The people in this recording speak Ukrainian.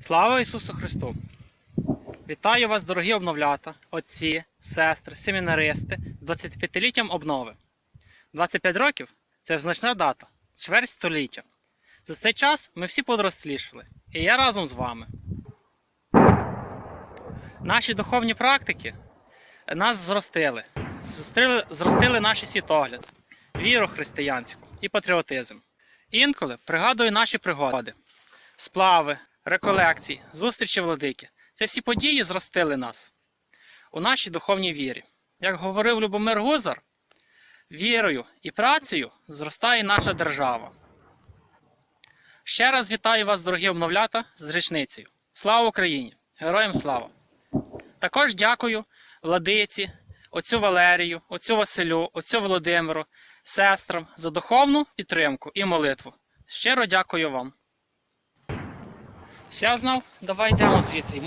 Слава Ісусу Христу! Вітаю вас, дорогі обновлята, отці, сестри, семінаристи 25-літтям обнови. 25 років це значна дата, чверть століття. За цей час ми всі подорослішали, і я разом з вами. Наші духовні практики нас зростили, зростили, зростили наш світогляд, віру християнську і патріотизм. Інколи пригадую наші пригоди, сплави, реколекції, зустрічі владики. Це всі події зростили нас у нашій духовній вірі. Як говорив Любомир Гузар, вірою і працею зростає наша держава. Ще раз вітаю вас, дорогі обновлята, з річницею. Слава Україні! Героям слава! Також дякую владиці, отцю Валерію, отцю Василю, отцю Володимиру, сестрам за духовну підтримку і молитву. Щиро дякую вам. Вся знав? Давай йдемо звідси.